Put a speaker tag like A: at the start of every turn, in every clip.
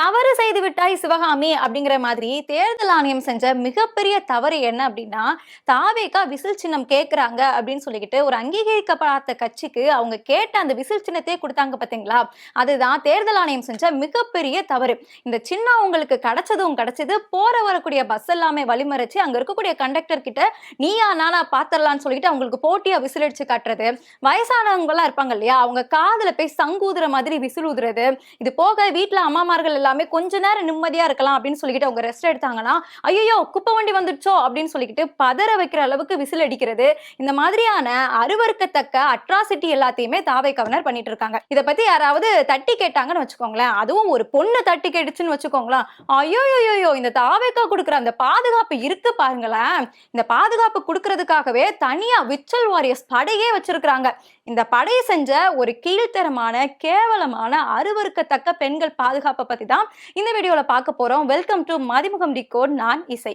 A: தவறு செய்து விட்டாய் சிவகாமி அப்படிங்கிற மாதிரி தேர்தல் ஆணையம் செஞ்ச மிகப்பெரிய தவறு என்ன அப்படின்னா தாவேக்கா விசில் சின்னம் கேட்குறாங்க அப்படின்னு சொல்லிக்கிட்டு ஒரு அங்கீகரிக்கப்படாத கட்சிக்கு அவங்க கேட்ட அந்த விசில் சின்னத்தையே கொடுத்தாங்க பார்த்தீங்களா அதுதான் தேர்தல் ஆணையம் செஞ்ச மிகப்பெரிய தவறு. இந்த சின்னம் உங்களுக்கு கிடைச்சதும் கிடைச்சது போற வரக்கூடிய பஸ் எல்லாமே வழிமறைச்சு அங்க இருக்கக்கூடிய கண்டக்டர் கிட்ட நீயா நானா பாத்திரலாம்னு சொல்லிட்டு அவங்களுக்கு போட்டியா விசில் அடிச்சு காட்டுறது. வயசானவங்க எல்லாம் இருப்பாங்க இல்லையா? அவங்க காதுல போய் சங்கூதுற மாதிரி விசில் ஊதுறது. இது போக வீட்டுல அம்மாமார்கள் எல்லாம் கொஞ்ச நேரம் நிம்மதியா இருக்கலாம் அப்படின்னு சொல்லிக்கிட்டு அவங்க ரெஸ்ட் எடுத்தாங்கன்னா ஐயோ குப்பை வண்டி வந்துடுச்சோ அப்படின்னு சொல்லிக்கிட்டு பதற வைக்கிற அளவுக்கு விசில் அடிக்கிறது இந்த மாதிரியான அருவருக்கத்தக்க அட்ராசிட்டி எல்லாத்தையுமே தாவை கவர்னர் பண்ணிட்டு இருக்காங்க. இதை பத்தி யாராவது தட்டி கேட்டாங்கன்னு வச்சுக்கோங்களேன் அதுவும் ஒரு பொண்ணு தட்டி கேட்டுச்சுன்னு வச்சுக்கோங்களேன் ஐயோயோயோ இந்த தாவைக்கா கொடுக்குற அந்த பாதுகாப்பு இருக்கு பாருங்களேன். இந்த பாதுகாப்பு கொடுக்கறதுக்காகவே தனியா விச்சல் வாரியர்ஸ் படையே வச்சிருக்கிறாங்க. இந்த படையை செஞ்ச ஒரு கீழ்த்தரமான கேவலமான அருவருக்கத்தக்க பெண்கள் பாதுகாப்பை பத்தி தான் இந்த வீடியோல பார்க்க போறோம். வெல்கம் டு மதிமுகம் டிகோட் நான் இசை.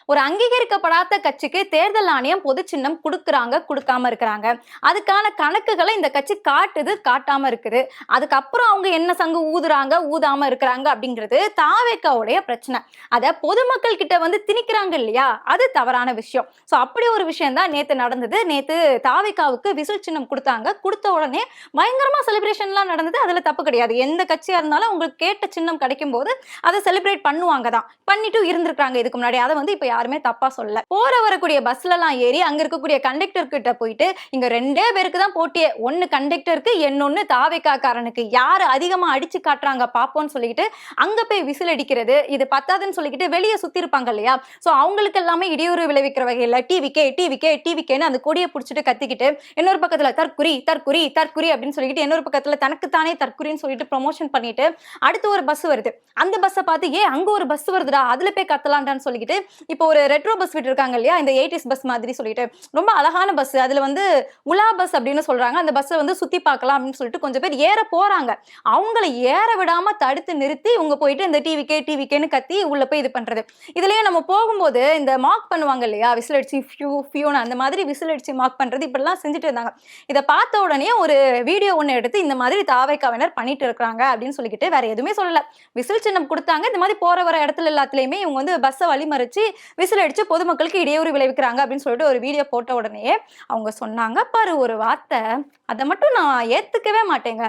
A: ஒரு அங்கீகரிக்கப்படாத கட்சிக்கு தேர்தல் ஆணையம் பொது சின்னம் கொடுக்குறாங்க கொடுக்காம இருக்கிறாங்க. அதுக்கான கணக்குகளை இந்த கட்சி காட்டுது காட்டாம இருக்குது. அதுக்கப்புறம் அவங்க என்ன சங்கு ஊதுறாங்க ஊதாம இருக்கிறாங்க அப்படிங்கிறது தாவேக்காவுடைய பிரச்சனை. அதை பொதுமக்கள் கிட்ட வந்து திணிக்கிறாங்க இல்லையா? அது தவறான விஷயம். ஸோ அப்படி ஒரு விஷயம் தான் நேத்து நடந்தது. நேத்து தாவேக்காவுக்கு விசில் சின்னம் கொடுத்தாங்க. கொடுத்த உடனே பயங்கரமா செலிப்ரேஷன்லாம் நடந்தது. அதுல தப்பு கிடையாது. எந்த கட்சியா இருந்தாலும் உங்களுக்கு கேட்ட சின்னம் கிடைக்கும் போது அதை செலிப்ரேட் பண்ணுவாங்க தான். பண்ணிட்டு இருந்திருக்காங்க இதுக்கு முன்னாடி. அதை வந்து இப்போ யாருமே தப்பா சொல்லல. போற வரக்கூடிய பஸ்ல எல்லாம் ஏறி அங்க இருக்கக்கூடிய கண்டக்டர் கிட்ட போயிட்டு இங்க ரெண்டே பேருக்கு தான் போட்டியே. ஒன்னு கண்டக்டருக்கு இன்னொன்னு தாவைக்காக்காரனுக்கு யாரு அதிகமா அடிச்சு காட்டுறாங்க பாப்போம்னு சொல்லிட்டு அங்க போய் விசில் அடிக்கிறது இது பத்தாதுன்னு சொல்லிக்கிட்டு வெளியே சுத்தி இருப்பாங்க இல்லையா? சோ அவங்களுக்கு எல்லாமே இடையூறு விளைவிக்கிற வகையில டிவிக்கே டிவிக்கே டிவிக்கேன்னு அந்த கொடியை பிடிச்சிட்டு கத்திக்கிட்டு இன்னொரு பக்கத்துல தற்குறி தற்குறி தற்குறி அப்படின்னு சொல்லிட்டு இன்னொரு பக்கத்துல தனக்குத்தானே தற்குறின்னு சொல்லிட்டு ப்ரொமோஷன் பண்ணிட்டு அடுத்து ஒரு பஸ் வருது. அந்த பஸ்ஸை பார்த்து ஏ அங்க ஒரு பஸ் வருதுடா அதுல போய் கத்தலாண்டான்னு சொல்லிக்கிட்டு இப்போ ஒரு ரெட்ரோ பஸ் விட்டு இருக்காங்க இல்லையா? இந்த எயிட்டிஸ் பஸ் மாதிரி சொல்லிட்டு. ரொம்ப அழகான பஸ். அதுல வந்து உலா பஸ் அப்படின்னு சொல்றாங்க. அந்த பஸ்ஸை வந்து சுத்தி பார்க்கலாம் அப்படின்னு சொல்லிட்டு கொஞ்சம் பேர் ஏற போறாங்க. அவங்கள ஏற விடாம தடுத்து நிறுத்தி இவங்க போயிட்டு இந்த டிவிக்கே டிவிக்கேன்னு கத்தி உள்ள போய் இது பண்றது. இதுலயும் நம்ம போகும்போது இந்த மார்க் பண்ணுவாங்க இல்லையா? விசில் அடிச்சு ஃபியூ ஃபியூன்னு அந்த மாதிரி விசில் அடிச்சு மார்க் பண்றது இப்படிலாம் செஞ்சுட்டு இருந்தாங்க. இதை பார்த்த உடனே ஒரு வீடியோ ஒன்று எடுத்து இந்த மாதிரி தாவைக்காவினர் பண்ணிட்டு இருக்காங்க அப்படின்னு சொல்லிக்கிட்டு வேற எதுவுமே சொல்லல. விசில் சின்னம் கொடுத்தாங்க. இந்த மாதிரி போற வர இடத்துல எல்லாத்துலயுமே இவங்க வந்து பஸ்ஸை வழிமறிச்சு விசில் அடிச்சு பொதுமக்களுக்கு இடையூறு விளைவிக்கிறாங்க அப்படின்னு சொல்லிட்டு ஒரு வீடியோ போட்ட உடனே அவங்க சொன்னாங்க பாரு ஒரு வார்த்தை அதை மட்டும் நான் ஏத்துக்கவே மாட்டேங்க.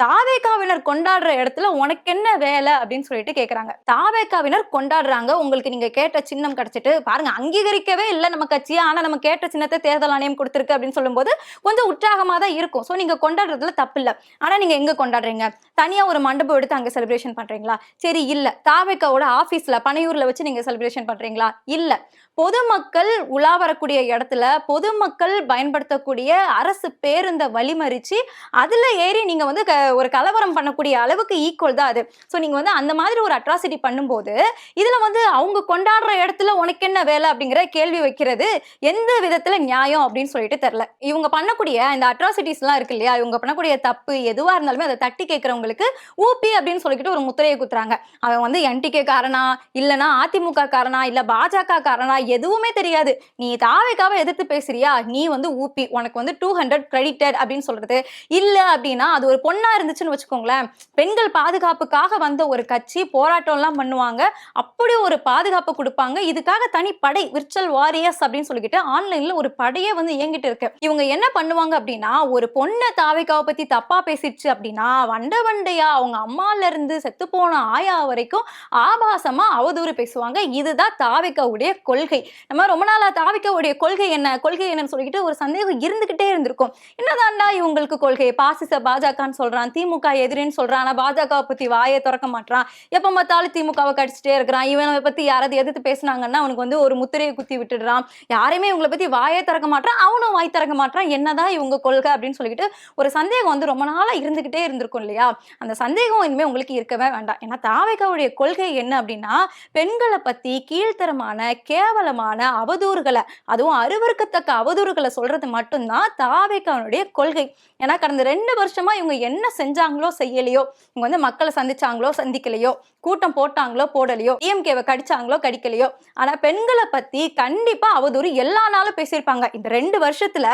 A: தாவேக்காவினர் கொண்டாடுற இடத்துல உனக்கு என்ன வேலை அப்படின்னு சொல்லிட்டு கேக்குறாங்க. தாவேக்காவினர் கொண்டாடுறாங்க. உங்களுக்கு நீங்க கேட்ட சின்னம் கிடைச்சிட்டு பாருங்க அங்கீகரிக்கவே இல்லை நம்ம கட்சியை. ஆனா நம்ம கேட்ட சின்னத்தை தேர்தல் ஆணையம் கொடுத்துருக்கு அப்படின்னு சொல்லும்போது கொஞ்சம் உற்சாகமா தான் இருக்கும். ஸோ நீங்க கொண்டாடுறதுல தப்பு இல்லை. ஆனா நீங்க எங்க கொண்டாடுறீங்க? தனியா ஒரு மண்டபம் எடுத்து அங்க செலிப்ரேஷன் பண்றீங்களா? சரி இல்ல. தாவேக்காவோட ஆபீஸ்ல பனையூர்ல வச்சு நீங்க செலிப்ரேஷன் பண்றீங்களா? இல்ல. பொதுமக்கள் உலா வரக்கூடிய இடத்துல பொதுமக்கள் பயன்படுத்தக்கூடிய அரசு பேருந்தை வழிமறிச்சு அதில் ஏறி நீங்கள் வந்து க- ஒரு கலவரம் பண்ணக்கூடிய அளவுக்கு ஈக்குவல் தான் அது. ஸோ நீங்கள் வந்து அந்த மாதிரி ஒரு அட்ராசிட்டி பண்ணும்போது இதில் வந்து அவங்க கொண்டாடுற இடத்துல உனக்கு என்ன வேலை அப்படிங்கிற கேள்வி வைக்கிறது எந்த விதத்தில் நியாயம் அப்படின்னு சொல்லிட்டு தெரில இவங்க பண்ணக்கூடிய இந்த அட்ராசிட்டிஸ்லாம் இருக்கு இல்லையா? இவங்க பண்ணக்கூடிய தப்பு எதுவாக இருந்தாலுமே அதை தட்டி கேட்குறவங்களுக்கு ஊபி அப்படின்னு சொல்லிக்கிட்டு ஒரு முத்திரையை குத்துறாங்க. அவன் வந்து என்டிகே காரனா இல்லைனா அதிமுக காரனா இல்லை பாஜக காரனா எதுவுமே தெரியாது. நீ தாவேக்காவை எதிர்த்து பேசுறியா? நீ வந்து ஊபி உனக்கு வந்து டூ ஹண்ட்ரட் கிரெடிட்டட் அப்படின்னு சொல்றது. இல்ல அப்படின்னா அது ஒரு பொண்ணா இருந்துச்சுன்னு வச்சுக்கோங்களேன். பெண்கள் பாதுகாப்புக்காக வந்த ஒரு கட்சி போராட்டம் எல்லாம் பண்ணுவாங்க. அப்படி ஒரு பாதுகாப்பு கொடுப்பாங்க. இதுக்காக தனி படை விர்ச்சுவல் வாரியர்ஸ் அப்படின்னு சொல்லிக்கிட்டு ஆன்லைன்ல ஒரு படையே வந்து இயங்கிட்டு இருக்கு. இவங்க என்ன பண்ணுவாங்க அப்படின்னா ஒரு பொண்ணை தாவைக்காவை பத்தி தப்பா பேசிடுச்சு அப்படின்னா வண்ட வண்டையா அவங்க அம்மால இருந்து செத்து போன ஆயா வரைக்கும் ஆபாசமா அவதூறு பேசுவாங்க. இதுதான் தாவைக்காவுடைய கொள்கை. கொள்கை. நம்ம ரொம்ப நாளா தாவிக்கவுடைய கொள்கை என்ன? கொள்கை என்னன்னு சொல்லிட்டு ஒரு சந்தேகம் இருந்துகிட்டே இருந்திருக்கும். என்னதான்டா இவங்களுக்கு கொள்கை? பாசிச பாஜகன்னு சொல்றான் திமுக எதிரின்னு சொல்றான் ஆனா பாஜகவை பத்தி வாயை திறக்க மாட்டான் எப்ப பார்த்தாலும் திமுகவை கடிச்சிட்டே இருக்கிறான். இவனை பத்தி யாராவது எதிர்த்து பேசுனாங்கன்னா அவனுக்கு வந்து ஒரு முத்திரையை குத்தி விட்டுடுறான். யாரையுமே இவங்களை பத்தி வாயை திறக்க மாட்டான் அவனும் வாய் திறக்க மாட்டான் என்னதான் இவங்க கொள்கை அப்படின்னு சொல்லிட்டு ஒரு சந்தேகம் வந்து ரொம்ப நாளா இருந்துகிட்டே இருந்திருக்கும் இல்லையா? அந்த சந்தேகம் இனிமே உங்களுக்கு இருக்கவே வேண்டாம். ஏன்னா தாவைக்காவுடைய கொள்கை என்ன அப்படின்னா பெண்களை பத்தி கீழ்த்தரமான கேவல ஏராளமான அவதூறுகளை அதுவும் அருவருக்கத்தக்க அவதூறுகளை சொல்றது மட்டும்தான் தாவேகாவுடைய கொள்கை. ஏன்னா கடந்த ரெண்டு வருஷமா இவங்க என்ன செஞ்சாங்களோ செய்யலையோ இவங்க வந்து மக்களை சந்திச்சாங்களோ சந்திக்கலையோ கூட்டம் போட்டாங்களோ போடலையோ டிஎம்கேவை கடிச்சாங்களோ கடிக்கலையோ ஆனா பெண்களை பத்தி கண்டிப்பா அவதூறு எல்லா நாளும் பேசியிருப்பாங்க. இந்த ரெண்டு வருஷத்துல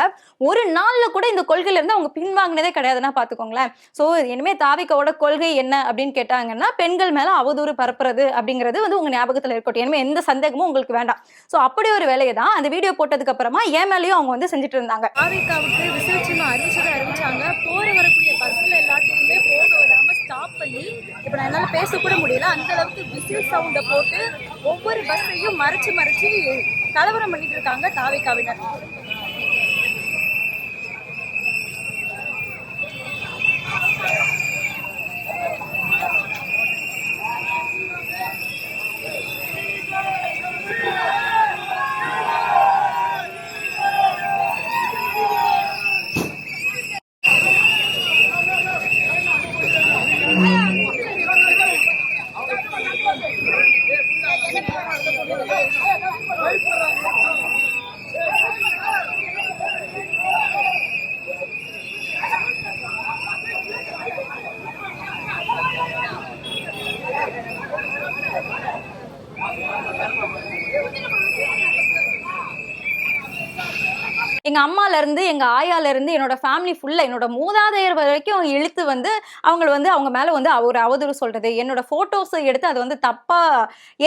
A: ஒரு நாள்ல கூட இந்த கொள்கையில இருந்து அவங்க பின்வாங்கினதே கிடையாதுன்னா பாத்துக்கோங்களேன் சோ இனிமே தாவிக்கோட கொள்கை என்ன அப்படின்னு கேட்டாங்கன்னா பெண்கள் மேல அவதூறு பரப்புறது அப்படிங்கிறது வந்து உங்க ஞாபகத்துல இருக்கட்டும். இனிமே எந்த சந்தேகமும் உங்களுக்கு வேண்டாம். ஸோ அப்படி ஒரு வேலையை தான் அந்த வீடியோ போட்டதுக்கு அப்புறமா என் மேலேயும் அவங்க வந்து செஞ்சுட்டு இருந்தாங்க
B: ஆவேக்காவுக்கு விசில் அறிவிச்சதை அறிவிச்சாங்க. போற வரக்கூடிய பஸ்ல எல்லாத்தையுமே போக விடாம ஸ்டாப் பண்ணி இப்போ நான் என்னால் பேச கூட முடியல. அந்த அளவுக்கு விசில் சவுண்டை போட்டு ஒவ்வொரு பஸ்ஸையும் மறைச்சு மறைச்சு கலவரம் பண்ணிட்டு இருக்காங்க தாவிக்காவினர்
A: எங்க அம்மால இருந்து எங்க ஆயால இருந்து என்னோட ஃபேமிலி ஃபுல்லா என்னோட மூதாதையர் வரைக்கும் இழுத்து வந்து அவங்க வந்து அவங்க மேல வந்து ஒரு அவதூறு சொல்றது. என்னோட போட்டோஸ் எடுத்து அதை வந்து தப்பா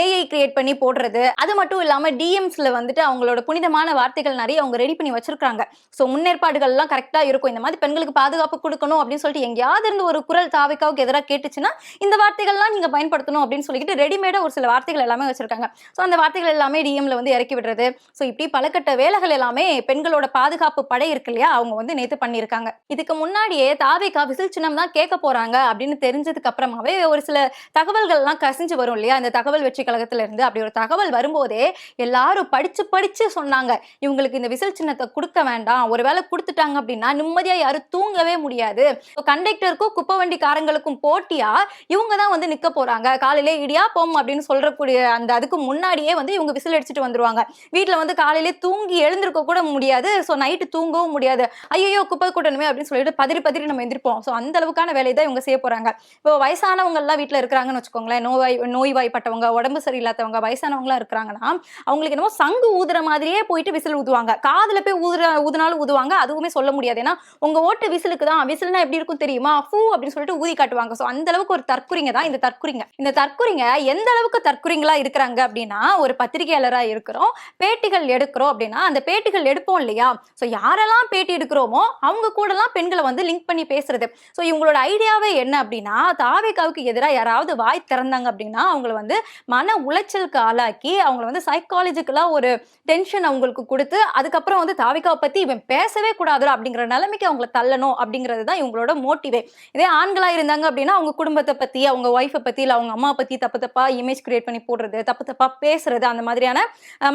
A: ஏஐ கிரியேட் பண்ணி போடுறது. அது மட்டும் இல்லாம டிஎம்ஸ்ல வந்துட்டு அவங்களோட புனிதமான வார்த்தைகள் நிறைய அவங்க ரெடி பண்ணி வச்சிருக்காங்க ஸோ முன்னேற்பாடுகள் எல்லாம் கரெக்டா இருக்கும். இந்த மாதிரி பெண்களுக்கு பாதுகாப்பு கொடுக்கணும் அப்படின்னு சொல்லிட்டு எங்கேயாவது இருந்து ஒரு குரல் தாவிக்காவுக்கு எதிராக கேட்டுச்சுன்னா இந்த வார்த்தைகள்லாம் நீங்க பயன்படுத்தணும் அப்படின்னு சொல்லிட்டு ரெடிமேடா ஒரு சில வார்த்தைகள் எல்லாமே வச்சிருக்காங்க. ஸோ அந்த வார்த்தைகள் எல்லாமே டிஎம்ல வந்து இறக்கி விடுறது. ஸோ இப்படி பலகட்ட வேலைகள் எல்லாமே பெண்களோட பாதுகாப்பு படை இருக்கு இல்லையா அவங்க வந்து நேத்து பண்ணியிருக்காங்க. இதுக்கு முன்னாடியே தாவேகா விசில் சின்னம் தான் கேட்க போறாங்க அப்படின்னு தெரிஞ்சதுக்கு அப்புறமாவே ஒரு சில தகவல்கள் எல்லாம் கசிஞ்சு வரும் இல்லையா இந்த தகவல் வெற்றி கழகத்துல இருந்து அப்படி ஒரு தகவல் வரும்போதே எல்லாரும் படிச்சு படிச்சு சொன்னாங்க இவங்களுக்கு இந்த விசில் சின்னத்தை கொடுக்க வேண்டாம் ஒருவேளை கொடுத்துட்டாங்க அப்படின்னா நிம்மதியா யாரும் தூங்கவே முடியாது. கண்டக்டருக்கும் குப்பை வண்டிக்காரங்களுக்கும் போட்டியா இவங்க தான் வந்து நிக்க போறாங்க. காலையிலே இடியாப்போம் அப்படின்னு சொல்றக்கூடிய அந்த அதுக்கு முன்னாடியே வந்து இவங்க விசில் அடிச்சுட்டு வந்துருவாங்க. வீட்டுல வந்து காலையிலே தூங்கி எழுந்திருக்க கூட முடியாது ஸோ நைட்டு தூங்கவும் முடியாது. ஐயோ குப்பை கூட்டணுமே அப்படின்னு சொல்லிட்டு பதறி பதறி நம்ம எந்திரிப்போம். ஸோ அந்த அளவுக்கான வேலையை தான் இவங்க செய்ய போறாங்க. இப்போ வயசானவங்க எல்லாம் வீட்டில் இருக்கிறாங்கன்னு வச்சுக்கோங்களேன். நோய் நோய்வாய்ப்பட்டவங்க உடம்பு சரியில்லாதவங்க வயசானவங்களா இருக்கிறாங்கன்னா அவங்களுக்கு என்னமோ சங்கு ஊதுற மாதிரியே போயிட்டு விசில் ஊதுவாங்க. காதுல போய் ஊதுற ஊதுனாலும் ஊதுவாங்க அதுவுமே சொல்ல முடியாது. ஏன்னா உங்க ஓட்டு விசிலுக்கு தான் விசில்னா எப்படி இருக்கும் தெரியுமா? ஃபூ அப்படின்னு சொல்லிட்டு ஊதி காட்டுவாங்க. ஸோ அந்த அளவுக்கு ஒரு தற்குறிங்க தான் இந்த தற்குறிங்க. இந்த தற்குறிங்க எந்த அளவுக்கு தற்குறிங்களா இருக்கிறாங்க அப்படின்னா ஒரு பத்திரிகையாளரா இருக்கிறோம் பேட்டிகள் எடுக்கிறோம் அப்படின்னா அந்த பேட்டிகள் எடுப்போம் இல்லையா? ஸோ யாரெல்லாம் பேட்டி எடுக்கிறோமோ அவங்க கூடலாம் பெண்களை வந்து லிங்க் பண்ணி பேசுறது. ஸோ இவங்களோட ஐடியாவே என்ன அப்படின்னா தாவேகாவுக்கு எதிராக யாராவது வாய் திறந்தாங்க அப்படின்னா அவங்கள வந்து மன உளைச்சலுக்கு ஆளாக்கி அவங்கள வந்து சைக்காலஜிக்கலாக ஒரு டென்ஷன் அவங்களுக்கு கொடுத்து அதுக்கப்புறம் வந்து தாவிகாவை பற்றி இவன் பேசவே கூடாது அப்படிங்கிற நிலைமைக்கு அவங்கள தள்ளணும் அப்படிங்கிறது தான் இவங்களோட மோட்டிவே இதே ஆண்களாக இருந்தாங்க அப்படின்னா அவங்க குடும்பத்தை பத்தி அவங்க ஒய்ஃபை பத்தி இல்லை அவங்க அம்மா பத்தி தப்பு தப்பாக இமேஜ் கிரியேட் பண்ணி போடுறது தப்பு தப்பாக பேசுறது அந்த மாதிரியான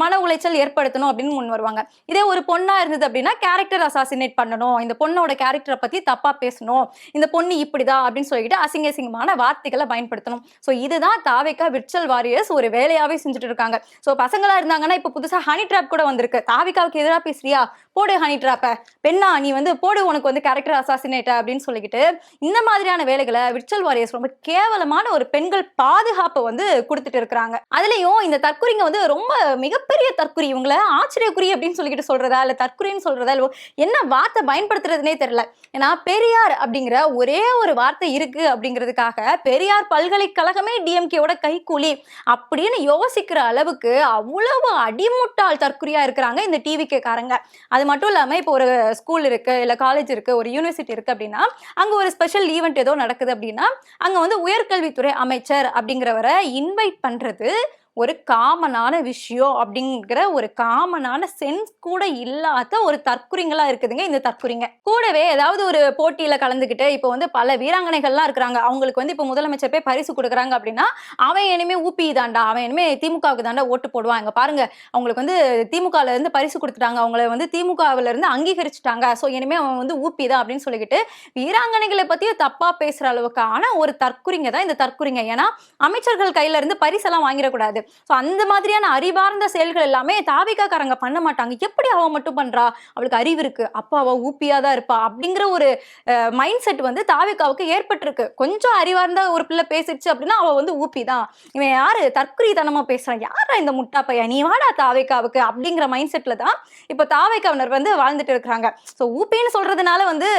A: மன உளைச்சல் ஏற்படுத்தணும் அப்படின்னு முன் வருவாங்க. இதே ஒரு பொண்ணா இருந்தது அப்படின்னா கேரக்டர் அசாசினேட் பண்ணணும். இந்த பொண்ணோட கேரக்டரை பத்தி தப்பா பேசணும். இந்த பொண்ணு இப்படிதான் அப்படின்னு சொல்லிட்டு அசிங்க அசிங்கமான வார்த்தைகளை பயன்படுத்தணும். ஸோ இதுதான் தாவேக்கா விர்ச்சுவல் வாரியர்ஸ் ஒரு வேலையாவே செஞ்சுட்டு இருக்காங்க. ஸோ பசங்களா இருந்தாங்கன்னா இப்போ புதுசா ஹனி ட்ராப் கூட வந்திருக்கு. தாவிகாவுக்கு எதிராக பேசுறியா? போடு ஹனி ட்ராப்ப பெண்ணா நீ வந்து போடு உனக்கு வந்து கேரக்டர் அசாசினேட் அப்படின்னு சொல்லிக்கிட்டு இந்த மாதிரியான வேலைகளை விர்ச்சுவல் வாரியர்ஸ் ரொம்ப கேவலமான ஒரு பெண்கள் பாதுகாப்பை வந்து கொடுத்துட்டு இருக்கிறாங்க. அதுலயும் இந்த தற்குறிங்க வந்து ரொம்ப மிகப்பெரிய தற்குறி இவங்கள ஆச்சரியக்குறி அப்படின்னு சொல்லிக்கிட்டு சொல்றதா? இல்ல தற்கொலைன்னு சொல்றதா இல்ல என்ன வார்த்தை பயன்படுத்துறதுனே தெரியல. ஏன்னா பெரியார் அப்படிங்கிற ஒரே ஒரு வார்த்தை இருக்கு அப்படிங்கிறதுக்காக பெரியார் பல்கலைக்கழகமே டிஎம்கேவோட கைக்கூலி அப்படின்னு யோசிக்கிற அளவுக்கு அவ்வளவு அடிமுட்டாள் தற்குறியா இருக்கிறாங்க இந்த டிவிக்காரங்க அது மட்டும் இல்லாம இப்போ ஒரு ஸ்கூல் இருக்கு இல்ல காலேஜ் இருக்கு ஒரு யூனிவர்சிட்டி இருக்கு அப்படின்னா அங்க ஒரு ஸ்பெஷல் ஈவெண்ட் ஏதோ நடக்குது அப்படின்னா அங்க வந்து உயர்கல்வித்துறை அமைச்சர் அப்படிங்கிறவரை இன்வைட் பண்றது ஒரு காமனான விஷயம் அப்படிங்கிற ஒரு காமனான சென்ஸ் கூட இல்லாத ஒரு தற்குறிங்களா இருக்குதுங்க இந்த தற்குறிங்க. கூடவே ஏதாவது ஒரு போட்டியில கலந்துக்கிட்டு இப்போ வந்து பல வீராங்கனைகள்லாம் இருக்கிறாங்க. அவங்களுக்கு வந்து இப்போ முதலமைச்சர் போய் பரிசு கொடுக்குறாங்க அப்படின்னா அவன் இனிமே ஊபி தாண்டா அவன் இனிமே திமுகவுக்கு தாண்டா ஓட்டு போடுவான் இங்க பாருங்க அவங்களுக்கு வந்து திமுகல இருந்து பரிசு கொடுத்துட்டாங்க. அவங்கள வந்து திமுகவுல இருந்து அங்கீகரிச்சுட்டாங்க. ஸோ இனிமே அவன் வந்து ஊபி தான் அப்படின்னு சொல்லிக்கிட்டு வீராங்கனைகளை பத்தியும் தப்பா பேசுற அளவுக்கான ஒரு தற்குறிங்க தான் இந்த தற்குறிங்க. ஏன்னா அமைச்சர்கள் கையில இருந்து பரிசெல்லாம் வாங்கிடக்கூடாது ஸோ அந்த மாதிரியான அறிவார்ந்த செயல்கள் எல்லாமே தாவிக்காக்காரங்க பண்ண மாட்டாங்க. எப்படி அவ மட்டும் பண்றா? அவளுக்கு அறிவு இருக்கு. அப்போ அவ ஊப்பியா தான் இருப்பா. அப்படிங்கிற ஒரு மைண்ட் செட் வந்து தாவிக்காவுக்கு ஏற்பட்டிருக்கு. கொஞ்சம் அறிவார்ந்த ஒரு பிள்ளை பேசிடுச்சு அப்படின்னா அவ வந்து ஊப்பி தான். இவன் யாரு? தற்குறித்தனமா பேசுறான். யாரா இந்த முட்டா பையன்? நீ வாடா தாவேக்காவுக்கு அப்படிங்கிற மைண்ட் செட்ல தான் இப்போ தாவேக்காவினர் வந்து வாழ்ந்துட்டு இருக்கிறாங்க. ஸோ ஊப்பின்னு சொல்றதுனால வந்து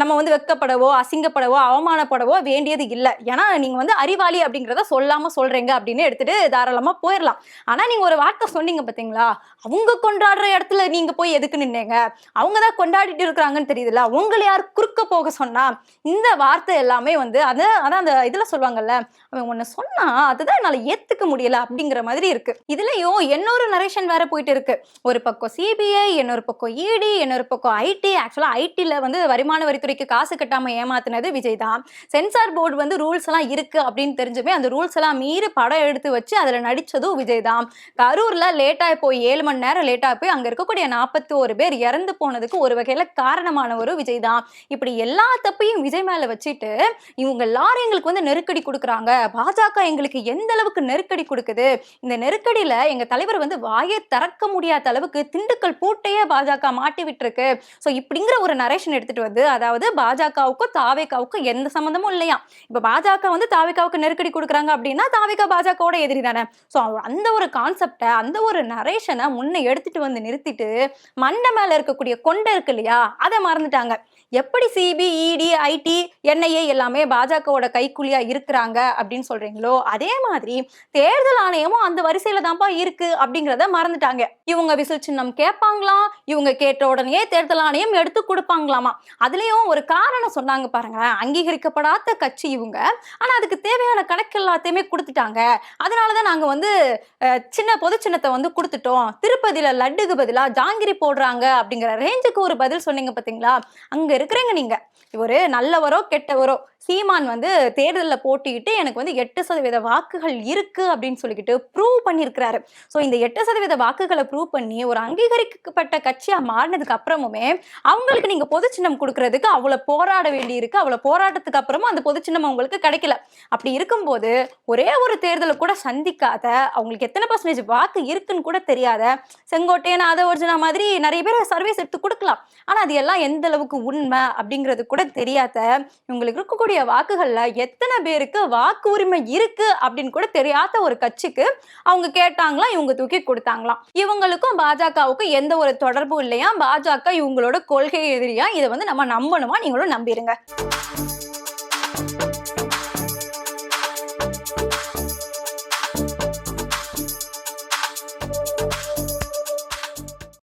A: நம்ம வந்து வெக்கப்படவோ அசிங்கப்படவோ அவமானப்படவோ வேண்டியது இல்லை. ஏன்னா நீங்க வந்து அறிவாளி அப்படிங்கிறத சொல்லாம சொல்றீங்க அப்படின்னு எடுத்துட்டு தாராளமா போயிடலாம் ஆனா நீங்க ஒரு வார்த்தை சொன்னீங்க பார்த்தீங்களா அவங்க கொண்டாடுற இடத்துல நீங்க போய் எதுக்கு நின்னீங்க? அவங்க தான் கொண்டாடிட்டு இருக்கிறாங்கன்னு தெரியுதுல்ல? உங்களை யார் குறுக்க போக சொன்னா இந்த வார்த்தை எல்லாமே வந்து அது அதான் அந்த இதுல சொல்லுவாங்கல்ல அவன் உன்னை சொன்னா அதுதான் என்னால் ஏத்துக்க முடியல அப்படிங்கிற மாதிரி இருக்கு. இதுலயும் இன்னொரு நரேஷன் வேற போயிட்டு இருக்கு. ஒரு பக்கம் சிபிஐ இன்னொரு பக்கம் இடி இன்னொரு பக்கம் ஐடி ஆக்சுவலாக ஐடியில் வந்து வருமான வரித்துறைக்கு காசு கட்டாமல் ஏமாத்தினது விஜய் தான். சென்சார் போர்டு வந்து ரூல்ஸ் எல்லாம் இருக்கு அப்படின்னு தெரிஞ்சுமே அந்த ரூல்ஸ் எல்லாம் மீறி படம் எடுத்து வச்சு அதுல நடிச்சதும் விஜய் தான். கரூர்ல லேட்டாக போய் ஏழு மணி நேரம் லேட்டாக போய் அங்க இருக்கக்கூடிய நாற்பத்தி ஒரு பேர் இறந்து போனதுக்கு ஒரு வகையில காரணமானவரும் விஜய் தான். இப்படி எல்லா தப்பையும் விஜய் மேல வச்சுட்டு இவங்க எல்லாரும் எங்களுக்கு வந்து நெருக்கடி கொடுக்குறாங்க. பாஜக எங்களுக்கு எந்த அளவுக்கு நெருக்கடி கொடுக்குது? இந்த நெருக்கடியில எங்க தலைவர் வந்து வாயை திறக்க முடியாத அளவுக்கு திண்டுக்கல் பூட்டையே பாஜக மாட்டி விட்டுருக்கு. ஸோ இப்படிங்கிற ஒரு நரேஷன் எடுத்துட்டு வந்து அதாவது பாஜகவுக்கும் தாவேக்காவுக்கும் எந்த சம்மந்தமும் இல்லையா இப்போ பாஜக வந்து தாவேக்காவுக்கு நெருக்கடி கொடுக்குறாங்க அப்படின்னா தாவேக்கா பாஜகவோட எதிரி தானே. ஸோ அந்த ஒரு கான்செப்டை அந்த ஒரு நரேஷனை முன்னே எடுத்துட்டு வந்து நிறுத்திட்டு மண்டை மேலே இருக்கக்கூடிய கொண்டை இருக்கு இல்லையா அதை மறந்துட்டாங்க. எப்படி சிபிஇடி ஐடி என்ஐஏ எல்லாமே பாஜகவோட கைக்குழியா இருக்கிறாங்க அப்படின்னு சொல்றீங்களோ அதே மாதிரி தேர்தல் ஆணையமும் அந்த வரிசையில தான்ப்பா இருக்கு அப்படிங்கிறத மறந்துட்டாங்க. இவங்க விசில் சின்னம் கேட்பாங்களாம் இவங்க கேட்ட உடனே தேர்தல் ஆணையம் எடுத்து கொடுப்பாங்களாமா? அதுலயும் ஒரு காரணம் சொன்னாங்க பாருங்களேன் அங்கீகரிக்கப்படாத கட்சி இவங்க. ஆனா அதுக்கு தேவையான கணக்கு எல்லாத்தையுமே கொடுத்துட்டாங்க. அதனாலதான் நாங்க வந்து வந்து சின்ன பொது சின்னத்தை வந்து கொடுத்துட்டோம். திருப்பதியில லட்டுக்கு பதிலாக ஜாங்கிரி போடுறாங்க அப்படிங்கிற ரேஞ்சுக்கு ஒரு பதில் சொன்னீங்க பார்த்தீங்களா அங்க இருக்கிறேங்க நீங்க. ஒரு நல்லவரோ கெட்டவரோ சீமான் வந்து தேர்தலில் போட்டியிட்டு எனக்கு வந்து எட்டு சதவீத வாக்குகள் இருக்கு அப்படின்னு சொல்லிக்கிட்டு ப்ரூவ் பண்ணியிருக்கிறாரு. ஸோ இந்த எட்டு சதவீத வாக்குகளை ப்ரூவ் பண்ணி ஒரு அங்கீகரிக்கப்பட்ட கட்சியாக மாறினதுக்கு அப்புறமுமே அவங்களுக்கு நீங்கள் பொது சின்னம் கொடுக்கறதுக்கு அவ்வளோ போராட வேண்டி இருக்கு போராட்டத்துக்கு அப்புறமும் அந்த பொது சின்னம் அவங்களுக்கு கிடைக்கல. அப்படி இருக்கும்போது ஒரே ஒரு தேர்தலை கூட சந்திக்காத அவங்களுக்கு எத்தனை பர்சன்டேஜ் வாக்கு இருக்குன்னு கூட தெரியாத செங்கோட்டையன் அதை ஒரிஜினா மாதிரி நிறைய பேர் சர்வீஸ் எடுத்து கொடுக்கலாம். ஆனால் அது எல்லாம் எந்த அளவுக்கு உண்மை அப்படிங்கிறது கூட தெரியாத இவங்களுக்கு இருக்கக்கூடிய வாக்குகள்ல எத்தனை பேருக்கு வாக்கு உரிமை இருக்கு அப்படின்னு கூட தெரியாத ஒரு கட்சிக்கு அவங்க கேட்டாங்களாம் இவங்க தூக்கி கொடுத்தாங்களாம். இவங்களுக்கும் பாஜகவுக்கும் எந்த ஒரு தொடர்பும் இல்லையா? பாஜக இவங்களோட கொள்கை எதிரியா? இதை வந்து நம்ம நம்பணுமா? நீங்களும் நம்பிருங்க.